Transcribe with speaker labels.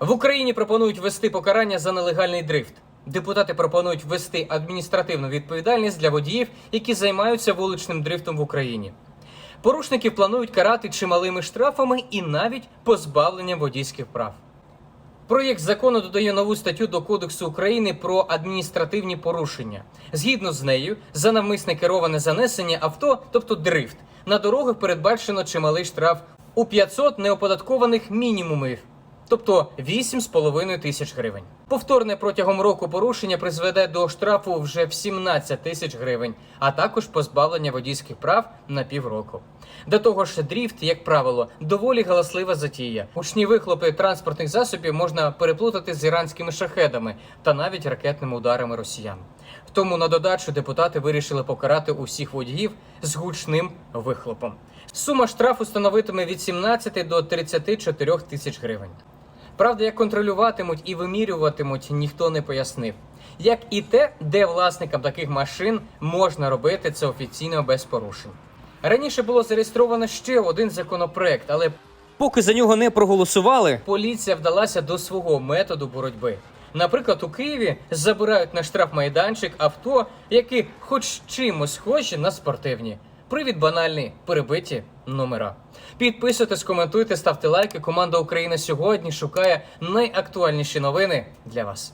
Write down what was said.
Speaker 1: В Україні пропонують ввести покарання за нелегальний дрифт. Депутати пропонують ввести адміністративну відповідальність для водіїв, які займаються вуличним дрифтом в Україні. Порушників планують карати чималими штрафами і навіть позбавленням водійських прав. Проєкт закону додає нову статтю до Кодексу України про адміністративні порушення. Згідно з нею, за навмисне кероване занесення авто, тобто дрифт, на дорогах передбачено чималий штраф у 500 неоподаткованих мінімумів, тобто 8,5 тисяч гривень. Повторне протягом року порушення призведе до штрафу вже в 17 тисяч гривень, а також позбавлення водійських прав на півроку. До того ж, дріфт, як правило, доволі галаслива затія. Гучні вихлопи транспортних засобів можна переплутати з іранськими шахедами та навіть ракетними ударами росіян. Тому на додачу депутати вирішили покарати усіх водіїв з гучним вихлопом. Сума штрафу становитиме від 17 до 34 тисяч гривень. Правда, як контролюватимуть і вимірюватимуть, ніхто не пояснив. Як і те, де власникам таких машин можна робити це офіційно без порушень. Раніше було зареєстровано ще один законопроект, але поки за нього не проголосували, поліція вдалася до свого методу боротьби. Наприклад, у Києві забирають на штрафмайданчик авто, які хоч чимось схожі на спортивні. Привід банальний, перебиті номера. Підписуйтесь, коментуйте, ставте лайки. Команда Україна сьогодні шукає найактуальніші новини для вас.